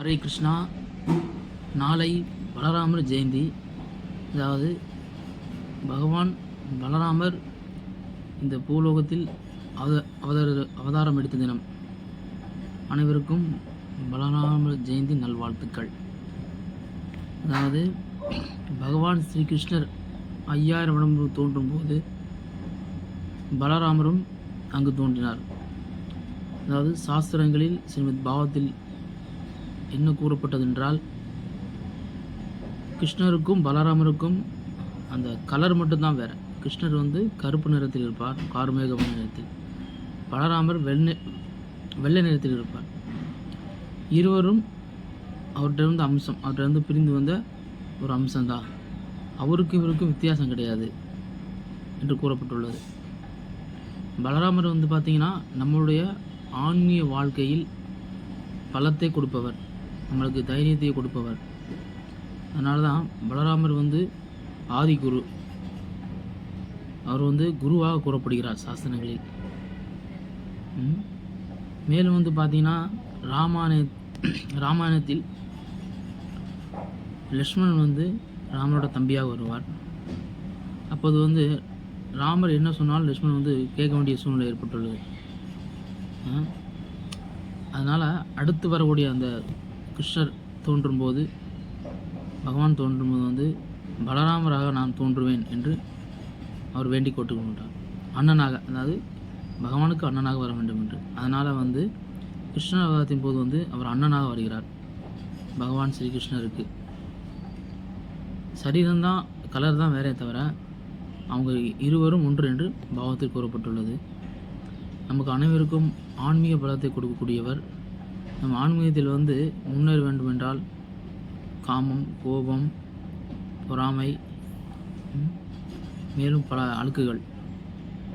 ஹரே கிருஷ்ணா. நாளை பலராமர் ஜெயந்தி. அதாவது பகவான் பலராமர் இந்த பூலோகத்தில் அவத அவதார அவதாரம் எடுத்த தினம். அனைவருக்கும் பலராமர் ஜெயந்தி நல்வாழ்த்துக்கள். அதாவது பகவான் ஸ்ரீகிருஷ்ணர் ஐயாயிரம் வருடம் தோன்றும் போது பலராமரும் அங்கு தோன்றினார். அதாவது சாஸ்திரங்களில் ஸ்ரீமத் பாவத்தில் என்ன கூறப்பட்டதென்றால் கிருஷ்ணருக்கும் பலராமருக்கும் அந்த கலர் மட்டும்தான் வேறு. கிருஷ்ணர் வந்து கருப்பு நிறத்தில் இருப்பார் கார்மேக நிறத்தில். பலராமர் வெள்ளை வெள்ளை நிறத்தில் இருப்பார். இருவரும் அவர்கிட்ட அம்சம் அவர்கிட்ட பிரிந்து வந்த ஒரு அம்சம்தான். அவருக்கும் இவருக்கும் வித்தியாசம் கிடையாது என்று கூறப்பட்டுள்ளது. பலராமர் வந்து பார்த்திங்கன்னா நம்மளுடைய ஆன்மீக வாழ்க்கையில் பலத்தை கொடுப்பவர். நம்மளுக்கு தைரியத்தை கொடுப்பவர். அதனால தான் பலராமர் வந்து ஆதி குரு. அவர் வந்து குருவாக கூறப்படுகிறார் சாஸ்திரங்களில். மேலும் வந்து பார்த்தீங்கன்னா ராமாயண ராமாயணத்தில் லக்ஷ்மணன் வந்து ராமரோட தம்பியாக வருவார். அப்போது வந்து ராமர் என்ன சொன்னாலும் லக்ஷ்மணன் வந்து கேட்க வேண்டிய சூழ்நிலை ஏற்பட்டுள்ளது. அதனால் அடுத்து வரக்கூடிய அந்த கிருஷ்ணர் தோன்றும்போது பகவான் தோன்றும்போது வந்து பலராமராக நான் தோன்றுவேன் என்று அவர் வேண்டிக் கொண்டுகொண்டார். அண்ணனாக அதாவது பகவானுக்கு அண்ணனாக வர வேண்டும் என்று. அதனால் வந்து கிருஷ்ண அவதாரத்தின் போது வந்து அவர் அண்ணனாக வருகிறார். பகவான் ஸ்ரீகிருஷ்ணருக்கு. சரீரம்தான் கலர் தான் வேறே தவிர அவங்க இருவரும் ஒன்று என்று பாவத்தில் கூறப்பட்டுள்ளது. நமக்கு அனைவருக்கும் ஆன்மீக பலத்தை கொடுக்கக்கூடியவர் நம் ஆன்மீகத்தில் வந்து முன்னேற வேண்டுமென்றால் காமம் கோபம் பொறாமை மேலும் பல அழுக்குகள்.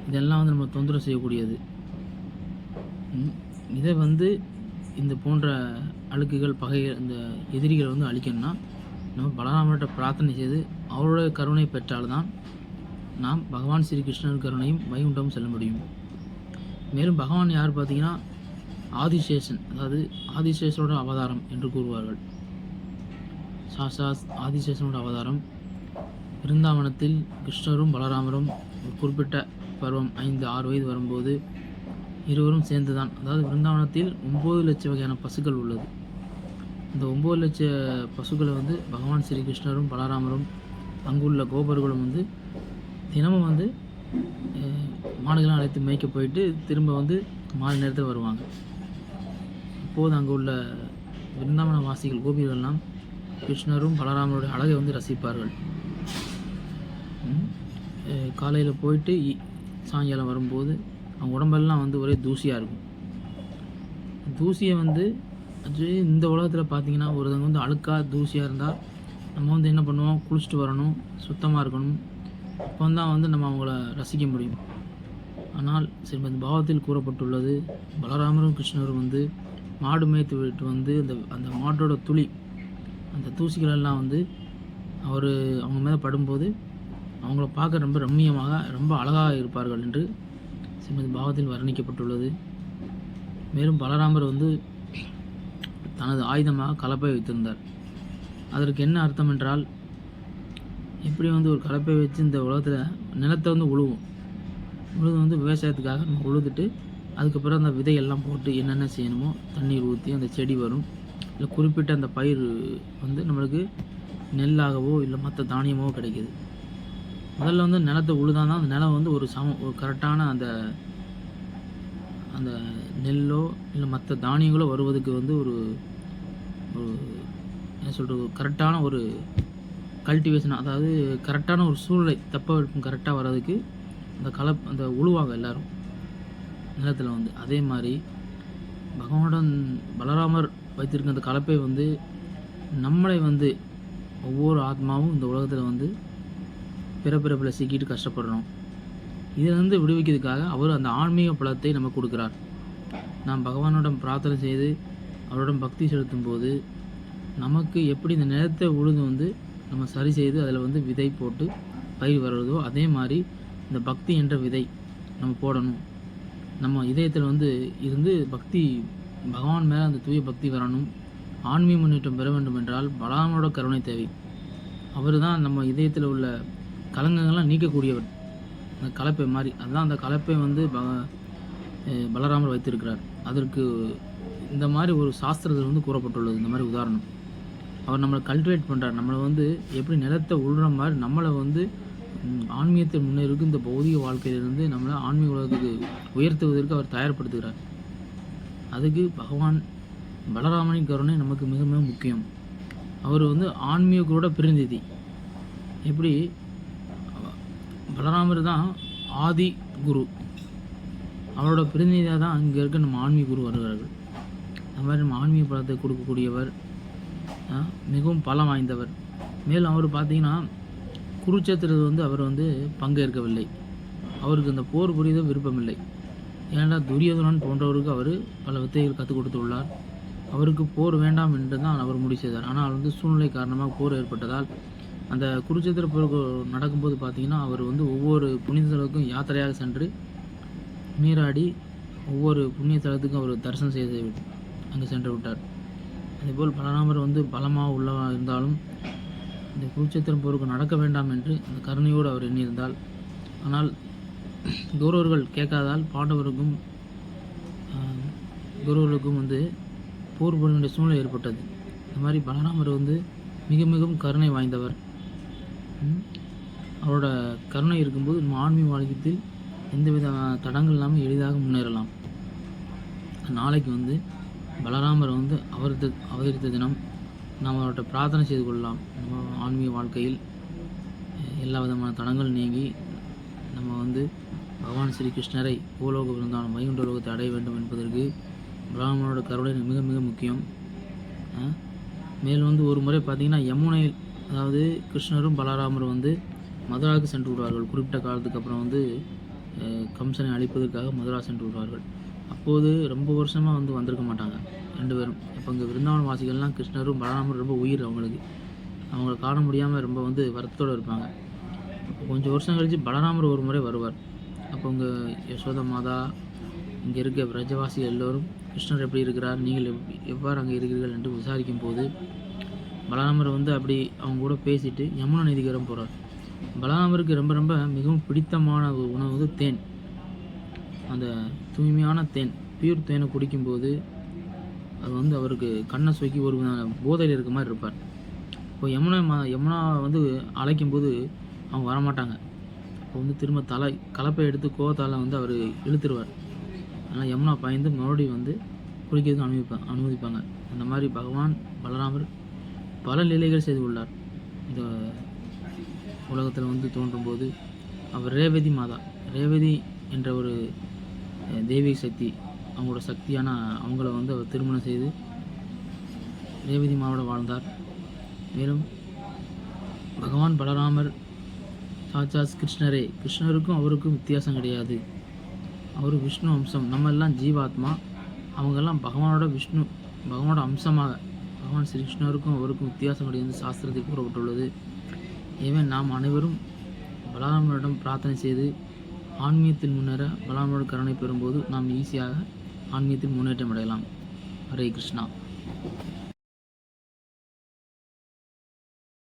இதெல்லாம் வந்து நம்ம தொந்தரவு செய்யக்கூடியது. இதை வந்து இந்த போன்ற அழுக்குகள் பகை இந்த எதிரிகளை வந்து அழிக்கணும்னா நம்ம பலராமர்கிட்ட பிரார்த்தனை செய்து அவருடைய கருணை பெற்றால்தான் நாம் பகவான் ஸ்ரீகிருஷ்ணர் கருணையும் வைகுண்டமும் செல்ல முடியும். மேலும் பகவான் யார் பார்த்தீங்கன்னா ஆதிசேஷன் அதாவது ஆதிசேஷனோட அவதாரம் என்று கூறுவார்கள். சாஷாஸ் ஆதிசேஷனோட அவதாரம். பிருந்தாவனத்தில் கிருஷ்ணரும் பலராமரும் ஒரு குறிப்பிட்ட பருவம் ஐந்து ஆறு வயது வரும்போது இருவரும் சேர்ந்துதான் அதாவது பிருந்தாவனத்தில் ஒம்பது லட்சம் வகையான பசுக்கள் உள்ளது. இந்த ஒம்பது லட்ச பசுக்களை வந்து பகவான் ஸ்ரீகிருஷ்ணரும் பலராமரும் அங்குள்ள கோபர்களும் வந்து தினமும் வந்து அஹ், மாடுகளை அழைத்து மேய்க்க போயிட்டு திரும்ப வந்து மாலை நேரத்தில் வருவாங்க. அப்போது அங்கே உள்ள விருந்தாவன வாசிகள் கோபிகளெல்லாம் கிருஷ்ணரும் பலராமருடைய அழகை வந்து ரசிப்பார்கள். காலையில் போயிட்டு இ- சாயங்காலம் வரும்போது அவங்க உடம்பெல்லாம் வந்து ஒரே தூசியாக இருக்கும். தூசியை வந்து அது இந்த உலகத்தில் பார்த்தீங்கன்னா ஒருத்தவங்க வந்து அழுக்காக தூசியாக இருந்தால் நம்ம வந்து என்ன பண்ணுவோம்? குளிச்சுட்டு வரணும் சுத்தமாக இருக்கணும். அப்போ தான் வந்து நம்ம அவங்கள ரசிக்க முடியும். ஆனால் ஸ்ரீமத் பாவத்தில் கூறப்பட்டுள்ளது பலராமரும் கிருஷ்ணரும் வந்து மாடு மேய்த்து விட்டு வந்து அந்த அந்த மாட்டோட துளி அந்த தூசிகளெல்லாம் வந்து அவர் அவங்க மேலே படும்போது அவங்கள பார்க்க ரொம்ப ரம்மியமாக ரொம்ப அழகாக இருப்பார்கள் என்று ஸ்ரீமத் பாவத்தில் வர்ணிக்கப்பட்டுள்ளது. மேலும் பலராமர் வந்து தனது ஆயுதமாக கலப்பை வைத்திருந்தார். அதற்கு என்ன அர்த்தம் என்றால் எப்படி வந்து ஒரு கலப்பை வச்சு இந்த உலகத்தில் நிலத்தை வந்து உழுவும்? உழுது வந்து விவசாயத்துக்காக நம்ம உழுதுட்டு அதுக்கப்புறம் அந்த விதையெல்லாம் போட்டு என்னென்ன செய்யணுமோ தண்ணீர் ஊற்றி அந்த செடி வரும். இல்லை குறிப்பிட்ட அந்த பயிர் வந்து நம்மளுக்கு நெல்லாகவோ இல்லை மற்ற தானியமோ கிடைக்குது. முதல்ல வந்து நிலத்தை உழுதான் தான் அந்த நிலம் வந்து ஒரு சம ஒரு கரெக்டான அந்த அந்த நெல்லோ இல்லை மற்ற தானியங்களோ வருவதுக்கு வந்து ஒரு ஒரு என்ன சொல்கிறது கரெக்டான ஒரு கல்டிவேஷன் அதாவது கரெக்டான ஒரு சூழ்நிலை தப்ப கரெக்டாக வர்றதுக்கு அந்த கலப் அந்த உழுவாங்க எல்லோரும். நிலத்தில் வந்து அதே மாதிரி பகவானுடன் பலராமர் வைத்திருக்க அந்த கலப்பை வந்து நம்மளை வந்து ஒவ்வொரு ஆத்மாவும் இந்த உலகத்தில் வந்து பிறப்பிறப்பில் சிக்கிட்டு கஷ்டப்படுறோம். இதிலிருந்து விடுவிக்கிறதுக்காக அவர் அந்த ஆன்மீக பலத்தை நமக்கு கொடுக்குறார். நாம் பகவானுடன் பிரார்த்தனை செய்து அவருடன் பக்தி செலுத்தும் போது நமக்கு எப்படி இந்த நிலத்தை உழுது வந்து நம்ம சரி செய்து அதில் வந்து விதை போட்டு பயிர் வர்றதோ அதே மாதிரி இந்த பக்தி என்ற விதை நம்ம போடணும். நம்ம இதயத்தில் வந்து இருந்து பக்தி பகவான் மேலே அந்த தூய பக்தி வரணும். ஆன்மீக முன்னேற்றம் பெற வேண்டும் என்றால் பலராமரோட கருணை தேவை. அவர் தான் நம்ம இதயத்தில் உள்ள கலங்கங்கள்லாம் நீக்கக்கூடியவர். அந்த கலப்பை மாதிரி. அதுதான் அந்த கலப்பை வந்து ப பலராமர் வைத்திருக்கிறார். அதற்கு இந்த மாதிரி ஒரு சாஸ்திரத்தில் வந்து கூறப்பட்டுள்ளது இந்த மாதிரி உதாரணம். அவர் நம்மளை கல்டிவேட் பண்ணுறார் நம்மளை வந்து எப்படி நிலத்தை உள்ற மாதிரி நம்மளை வந்து ஆன்மீகத்தை ஆன்மீகத்தில் முன்னேறுக்கு இந்த பௌதிக வாழ்க்கையிலிருந்து நம்மளை ஆன்மீக உலகத்துக்கு உயர்த்துவதற்கு அவர் தயார்படுத்துகிறார். அதுக்கு பகவான் பலராமனின் கருணை நமக்கு மிக மிக முக்கியம். அவர் வந்து ஆன்மீகத்தோட பிரிந்திதி எப்படி? பலராமர் தான் ஆதி குரு. அவரோட பிரதிநிதியாக தான் இங்கே இருக்க நம்ம ஆன்மீக குரு வருகிறார்கள். அது மாதிரி நம்ம ஆன்மீக பலத்தை கொடுக்கக்கூடியவர் மிகவும் பலம் வாய்ந்தவர். மேலும் அவர் பார்த்தீங்கன்னா குருச்சேத்திரத்தில் வந்து அவர் வந்து பங்கேற்கவில்லை. அவருக்கு அந்த போர் புரித விருப்பமில்லை. ஏன்னா துரியோதனன் போன்றவருக்கு அவர் பல வித்தைகள் கற்றுக் கொடுத்துள்ளார். அவருக்கு போர் வேண்டாம் என்று தான் அவர் முடிவு செய்தார். ஆனால் வந்து சூழ்நிலை காரணமாக போர் ஏற்பட்டதால் அந்த குருச்சேத்திர போர் நடக்கும்போது பார்த்தீங்கன்னா அவர் வந்து ஒவ்வொரு புனித தலத்துக்கும் யாத்திரையாக சென்று நீராடி ஒவ்வொரு புண்ணிய தலத்துக்கும் அவர் தரிசனம் செய்து அங்கே சென்று விட்டார். அதேபோல் பலராமர் வந்து பலமாக உள்ளவா இருந்தாலும் இந்த குருச்சேத்திரம் போருக்கு நடக்க வேண்டாம் என்று அந்த கருணையோடு அவர் எண்ணியிருந்தால். ஆனால் கௌரவர்கள் கேட்காதால் பாண்டவருக்கும் கௌரவர்களுக்கும் வந்து போர் போட வேண்டிய சூழ்நிலை ஏற்பட்டது. இந்த மாதிரி பலராமர் வந்து மிக மிகவும் கருணை வாய்ந்தவர். அவரோட கருணை இருக்கும்போது நம்ம ஆன்மீக வாழ்க்கையில் எந்தவித தடங்கள் இல்லாமல் எளிதாக முன்னேறலாம். நாளைக்கு வந்து பலராமர் வந்து அவரது அவதரித்த தினம் நாம் அவர்கிட்ட பிரார்த்தனை செய்து கொள்ளலாம். நம்ம ஆன்மீக வாழ்க்கையில் எல்லா விதமான தடங்கள் நீங்கி நம்ம வந்து பகவான் ஸ்ரீ கிருஷ்ணரை பூலோக பிறந்தான வைகுண்ட லோகத்தை அடைய வேண்டும் என்பதற்கு பிராமணனோட கருணை மிக மிக முக்கியம். மேலும் வந்து ஒரு முறை பார்த்திங்கன்னா யமுனையில் அதாவது கிருஷ்ணரும் பலராமரும் வந்து மதுராவுக்கு சென்று விடுவார்கள். குறிப்பிட்ட காலத்துக்கு அப்புறம் வந்து கம்சனை அழிப்பதற்காக மதுரா சென்று விடுவார்கள். அப்போது ரொம்ப வருஷமாக வந்து வந்திருக்க மாட்டாங்க. ரெண்டு பேரும் இப்போ இங்கே விருந்தாவன வாசிகள்லாம் கிருஷ்ணரும் பலராமரும் ரொம்ப உயிர் அவங்களுக்கு. அவங்கள காண முடியாமல் ரொம்ப வந்து வருத்தத்தோடு இருப்பாங்க. கொஞ்சம் வருஷம் கழித்து பலராமர் ஒரு முறை வருவார். அப்போ உங்க யசோத மாதா இங்கே இருக்க பிரஜவாசிகள் எல்லோரும் கிருஷ்ணர் எப்படி இருக்கிறார் நீங்கள் எவ்- எவ்வாறு அங்கே இருக்கிறீர்கள் என்று விசாரிக்கும் போது பலராமர் வந்து அப்படி அவங்க கூட பேசிட்டு யமுனா நதிகரம் போகிறார் பலராமருக்கு ரொம்ப ரொம்ப மிகவும் பிடித்தமான ஒரு உணவு வந்து தேன். அந்த தூய்மையான தேன் பியூர் தேனை குடிக்கும்போது அது வந்து அவருக்கு கண்ணை சொக்கி ஒரு போதையில் இருக்க மாதிரி இருப்பார். இப்போ யமுனா மா யமுனா வந்து அழைக்கும்போது அவங்க வரமாட்டாங்க. அப்போ வந்து திரும்ப தலை கலப்பை எடுத்து கோவத்தால் வந்து அவர் இழுத்துருவார். ஆனால் யமுனா பயந்து மறுபடியும் வந்து குளிக்கிறதுக்கு அனுமதிப்பாங்க அனுமதிப்பாங்க. அந்த மாதிரி பகவான் பலராமர் பல லீலைகள் செய்து உள்ளார் இந்த உலகத்தில் வந்து தோன்றும்போது. அவர் ரேவதி மாதா ரேவதி என்ற ஒரு தெய்வீக சக்தி. அவங்களோட சக்தியான அவங்கள வந்து அவர் திருமணம் செய்து ரேவதி மாவோட வாழ்ந்தார். மேலும் பகவான் பலராமர் சாச்சாஸ் கிருஷ்ணரே கிருஷ்ணருக்கும் அவருக்கும் வித்தியாசம் கிடையாது. அவர் விஷ்ணு அம்சம் நம்ம எல்லாம் ஜீவாத்மா. அவங்கெல்லாம் பகவானோட விஷ்ணு பகவானோட அம்சமாக பகவான் ஸ்ரீ கிருஷ்ணருக்கும் அவருக்கும் வித்தியாசம் கிடையாது. சாஸ்திரத்தில் கூறப்பட்டுள்ளது. எனவே நாம் அனைவரும் பலராமரிடம் பிரார்த்தனை செய்து ஆன்மீகத்தில் முன்னேற பலராமரோட கருணை பெறும்போது நாம் ஈஸியாக ஆன்மீகத்தில் முன்னேற்றம் அடையலாம். ஹரே கிருஷ்ணா.